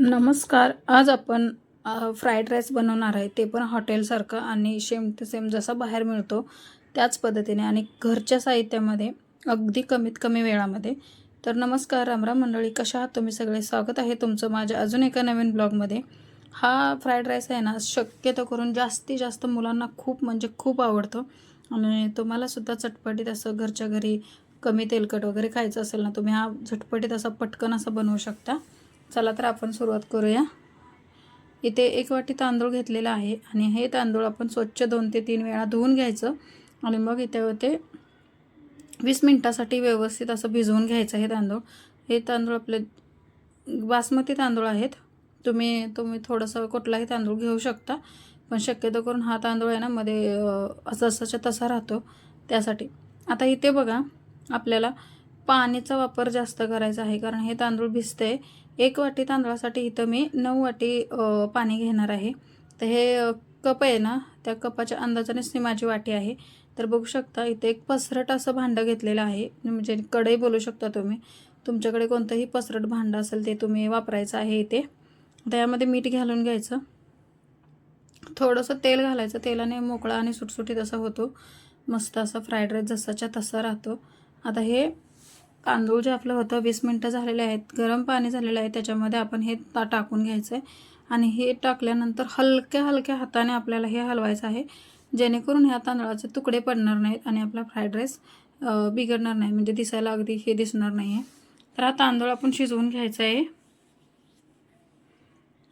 नमस्कार. आज आपण फ्राईड राईस बनवणार आहे. ते पण हॉटेलसारखं आणि सेम टू सेम जसा बाहेर मिळतो त्याच पद्धतीने आणि घरच्या साहित्यामध्ये अगदी कमीत कमी वेळामध्ये. तर नमस्कार रामराम मंडळी कशा आहात तुम्ही सगळे? स्वागत आहे तुमचं माझ्या अजून एका नवीन ब्लॉगमध्ये हा फ्राईड राईस आहे ना शक्यतो करून जास्तीत जास्त मुलांना खूप म्हणजे खूप आवडतो. आणि तुम्हालासुद्धा चटपटीत असं घरच्या घरी कमी तेलकट वगैरे खायचं असेल ना तुम्ही हा झटपटीत असा पटकन असा बनवू शकता. चला तर आपण सुरुवात करूया. इथे एक वाटी तांदूळ घेतलेला आहे आणि हे तांदूळ आपण स्वच्छ दोन ते तीन वेळा धुवून घ्यायचं आणि मग इथे ते वीस मिनटासाठी व्यवस्थित असं भिजवून घ्यायचं हे तांदूळ. हे तांदूळ आपले बासमती तांदूळ आहेत. तुम्ही तुम्ही थोडंसं कुठलाही तांदूळ घेऊ शकता पण शक्यतो करून हा तांदूळ आहे ना मध्ये जसाच्या तसा राहतो त्यासाठी. आता इथे बघा आपल्याला पाण्याचा वापर जास्त करायचा आहे. कारण हे तांदूळ भिजते. एक वाटी तांदळासाठी इथं मी नऊ वाटी पाणी घेणार आहे. तर हे कप आहे ना त्या कपाच्या अंदाजानेच ती माझी वाटी आहे. तर बघू शकता इथे एक पसरट असं भांडं घेतलेलं आहे. म्हणजे कढई बोलू शकता तुम्ही. तुमच्याकडे कोणतंही पसरट भांडं असेल ते तुम्ही वापरायचं आहे इथे. त्यामध्ये मीठ घालून घ्यायचं. थोडंसं तेल घालायचं. तेलाने मोकळा आणि सुटसुटीत असा होतो. मस्त असा फ्राईड राईस जसाच्या तसा राहतो. आता हे तांदूळ जे आपलं होतं वीस मिनटं झालेले आहेत गरम पाणी झालेलं आहे त्याच्यामध्ये आपण हे ता टाकून घ्यायचं आहे आणि हे टाकल्यानंतर हलक्या हलक्या हाताने आपल्याला हे हलवायचं आहे. जेणेकरून ह्या तांदळाचे तुकडे पडणार नाहीत आणि आपला फ्राईड राईस बिघडणार नाही. म्हणजे दिसायला अगदी हे दिसणार नाही आहे तर हा तांदूळ आपण शिजवून घ्यायचा आहे.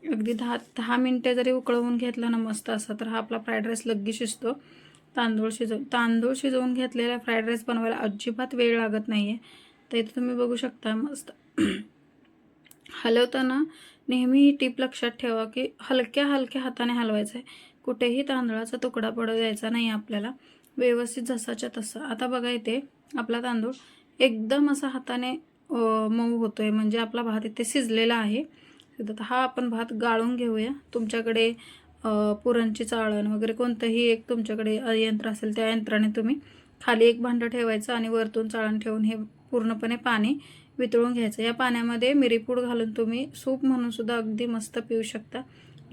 अगदी दहा दहा मिनटे जरी उकळवून घेतला ना मस्त असा तर हा आपला फ्राईड राईस लगेच शिजतो. तांदूळ शिजव तांदूळ शिजवून घेतलेला फ्राईड राईस बनवायला अजिबात वेळ लागत नाही आहे तर इथे तुम्ही बघू शकता मस्त. हलवताना नेहमी ही टीप लक्षात ठेवा की हलक्या हलक्या हाताने हलवायचं आहे कुठेही तांदळाचा तुकडा पडू द्यायचा नाही आपल्याला. व्यवस्थित जसाच्या तसं. आता बघा इथे आपला तांदूळ एकदम असा हाताने मऊ होतो आहे म्हणजे आपला भात इथे शिजलेला आहे. तर हा आपण भात गाळून घेऊया. तुमच्याकडे पुरणची चाळण वगैरे कोणतंही एक तुमच्याकडे यंत्र असेल त्या यंत्राने तुम्ही खाली एक भांडं ठेवायचं आणि वरतून चाळण ठेवून हे पूर्णपणे पाणी वितळून घ्यायचं. या पाण्यामध्ये मिरीपूड घालून तुम्ही सूप म्हणून सुद्धा अगदी मस्त पिऊ शकता.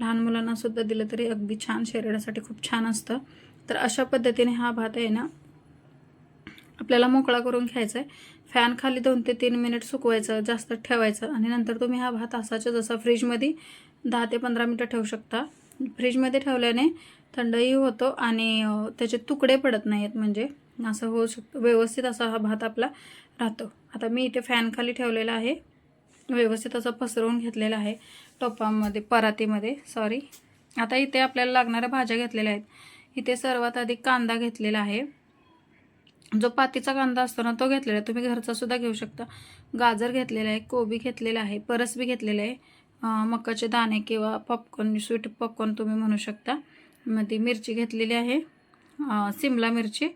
लहान मुलांना सुद्धा दिलं तरी अगदी छान शरीरासाठी खूप छान असतं. तर अशा पद्धतीने हा भात आहे ना आपल्याला मोकळा करून घ्यायचा आहे फॅन खाली दोन ते तीन मिनिट सुकवायचं जास्त ठेवायचं आणि नंतर तुम्ही हा भात असाच्या जसा फ्रीजमध्ये दहा ते पंधरा मिनटं ठेवू शकता. फ्रीजमध्ये ठेवल्याने थंडही होतो आणि त्याचे तुकडे पडत नाही आहेत म्हणजे असं होऊ शकतं. व्यवस्थित असा हा भात आपला राहतो. आता मी इथे फॅन खाली ठेवलेला आहे. व्यवस्थित असं पसरवून घेतलेलं आहे. टोपामध्ये परातीमध्ये सॉरी आता इथे आपल्याला लागणाऱ्या भाज्या घेतलेल्या आहेत. इथे सर्वात आधी कांदा घेतलेला आहे. जो पातीचा कांदा असतो ना तो घेतलेला आहे. तुम्ही घरचा सुद्धा घेऊ शकता. गाजर घेतलेला आहे कोबी घेतलेला आहे परसबी घेतलेलं आहे. मकाचे दाणे किंवा पॉपकॉर्न स्वीट पॉपकॉर्न तुम्ही म्हणू शकता. मग ती मिरची घेतलेली आहे. सिमला मिरची.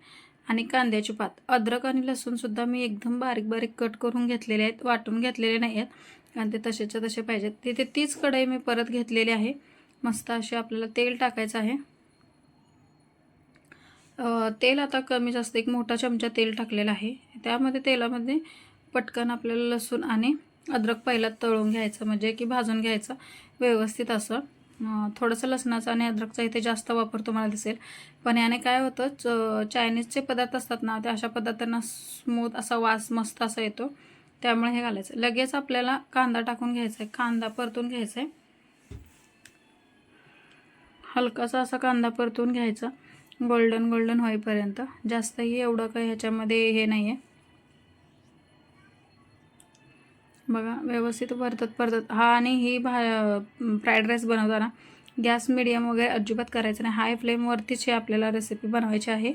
आणि कांद्याची पात. अद्रक आणि लसूणसुद्धा मी एकदम बारीक बारीक कट करून घेतलेले आहेत वाटून घेतलेले नाही आहेत. कारण ते तसेच्या तसे पाहिजेत. तिथे तीच कढई मी परत घेतलेली आहे. मस्त असे आपल्याला तेल टाकायचं आहे. तेल आता कमी जास्त एक मोठा चमचा तेल टाकलेला आहे. त्यामध्ये तेलामध्ये पटकन आपल्याला लसूण आणि अद्रक पहिला तळून घ्यायचं म्हणजे की भाजून घ्यायचं व्यवस्थित असं. थोडंसं लसणाचा आणि अद्रकचा इथे जास्त वापर तुम्हाला दिसेल. पण याने काय होतं च चायनीजचे पदार्थ असतात ना ते अशा पदार्थांना स्मूथ असा वास मस्त असा येतो. त्यामुळे हे घालायचं. लगेच आपल्याला कांदा टाकून घ्यायचा आहे कांदा परतून घ्यायचा आहे हलकासा असा कांदा परतून घ्यायचा. गोल्डन गोल्डन होईपर्यंत. जास्तही एवढं काही ह्याच्यामध्ये हे नाही आहे बघा व्यवस्थित परतत परतत. हा आणि ही भा फ्राईड राईस बनवताना गॅस मिडियम वगैरे अजिबात करायचं नाही. हाय फ्लेमवरतीच हे आपल्याला रेसिपी बनवायची आहे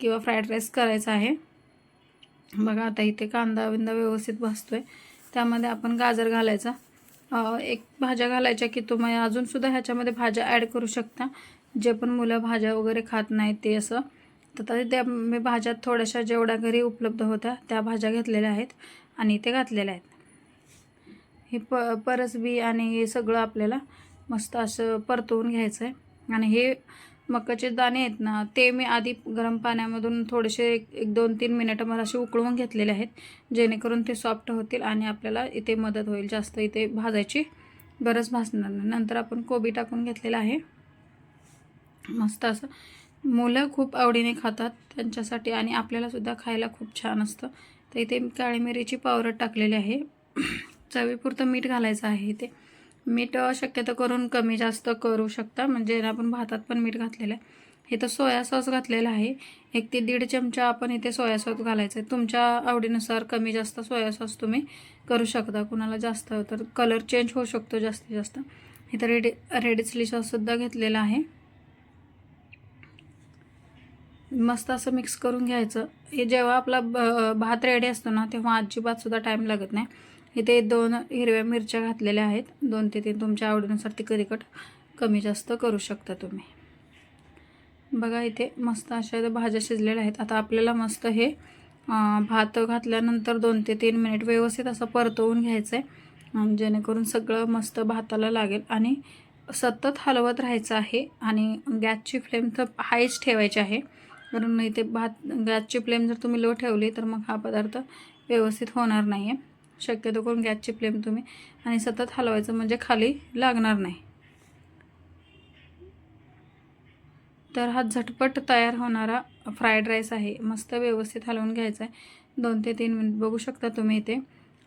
किंवा फ्राईड राईस करायचा आहे. बघा आता इथे कांदा बिंदा व्यवस्थित भाजतोय. त्यामध्ये आपण गाजर घालायचा. एक भाज्या घालायच्या की तुम्ही अजूनसुद्धा ह्याच्यामध्ये भाज्या ॲड करू शकता. जे पण मुलं भाज्या वगैरे खात नाहीत ते असं. तर त्या मी भाज्या थोड्याशा जेवढ्या घरी उपलब्ध होत्या त्या भाज्या घेतलेल्या आहेत आणि ते घातलेल्या आहेत. हे प परसबी आणि हे सगळं आपल्याला मस्त असं परतवून घ्यायचं आहे आणि हे मकाचे दाणे आहेत ना ते मी आधी गरम पाण्यामधून थोडेसे एक एक दोन तीन मिनिटं मला असे उकळवून घेतलेले आहेत जेणेकरून ते सॉफ्ट होतील आणि आपल्याला इथे मदत होईल. जास्त इथे भाजायची गरज भासणार नाही. नंतर आपण कोबी टाकून घेतलेला आहे. मस्त असं मुलं खूप आवडीने खातात त्यांच्यासाठी आणि आपल्यालासुद्धा खायला खूप छान असतं. तर इथे काळी मिरीची पावडर टाकलेली आहे. चवीपुरतं मीठ घालायचं आहे इथे मीठ शक्यतो करून कमी जास्त करू शकता. म्हणजे आपण भातात पण मीठ घातलेलं आहे. इथं सोया सॉस घातलेला आहे. एक ते दीड चमचा आपण इथे सोया सॉस घालायचं आहे. तुमच्या आवडीनुसार कमी जास्त सोया सॉस तुम्ही करू शकता. कुणाला जास्त तर कलर चेंज होऊ शकतो जास्तीत जास्त. इथं रेडी रेड चिली सॉससुद्धा घेतलेला आहे. मस्त असं मिक्स करून घ्यायचं. हे जेव्हा आपला ब- भात रेडी असतो ना तेव्हा अजिबातसुद्धा टाईम लागत नाही. इथे दोन हिरव्या मिरच्या घातलेल्या आहेत. दोन ते तीन तुमच्या आवडीनुसार ती तिखट कमी जास्त करू शकता तुम्ही. बघा इथे मस्त अशा भाज्या शिजलेल्या आहेत. आता आपल्याला मस्त हे भात घातल्यानंतर दोन ते तीन मिनिट व्यवस्थित असं परतवून घ्यायचं आहे जेणेकरून सगळं मस्त भाताला लागेल. आणि सतत हलवत राहायचं आहे. आणि गॅसची फ्लेम तर हायच ठेवायची आहे. कारण इथे भात गॅसची फ्लेम जर तुम्ही लो ठेवली तर मग हा पदार्थ व्यवस्थित होणार नाही आहे शक्यतो करून गॅसची फ्लेम तुम्ही आणि सतत हलवायचं म्हणजे खाली लागणार नाही. तर हा झटपट तयार होणारा फ्राईड राईस आहे. मस्त व्यवस्थित हलवून घ्यायचा आहे दोन ते तीन मिनिट बघू शकता तुम्ही इथे.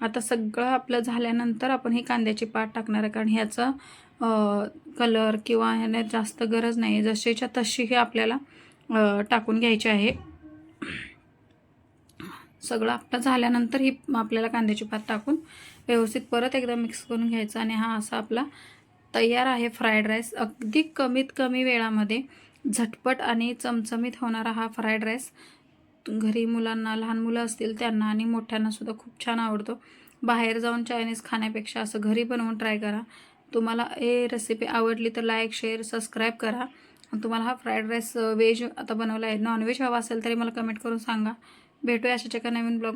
आता सगळं आपलं झाल्यानंतर आपण ही कांद्याची पात टाकणार आहे. कारण ह्याचा कलर किंवा ह्याने जास्त गरज नाही जशीच्या तशी हे आपल्याला टाकून घ्यायची आहे. सगळं आपलं झाल्यानंतर ही आपल्याला कांद्याची पात टाकून व्यवस्थित परत एकदा मिक्स करून घ्यायचं आणि हा असा आपला तयार आहे फ्राईड राईस अगदी कमीत कमी वेळामध्ये झटपट आणि चमचमीत होणारा हा फ्राईड राईस घरी मुलांना लहान मुलं असतील त्यांना आणि मोठ्यांनासुद्धा खूप छान आवडतो. बाहेर जाऊन चायनीज खाण्यापेक्षा असं घरी बनवून ट्राय करा. तुम्हाला हे रेसिपी आवडली तर लाईक शेअर सबस्क्राईब करा. आणि तुम्हाला हा फ्राईड राईस व्हेज आता बनवला आहे नॉनव्हेज हवा असेल तरी मला कमेंट करून सांगा. भेटूया अशाच एका नवीन ब्लॉग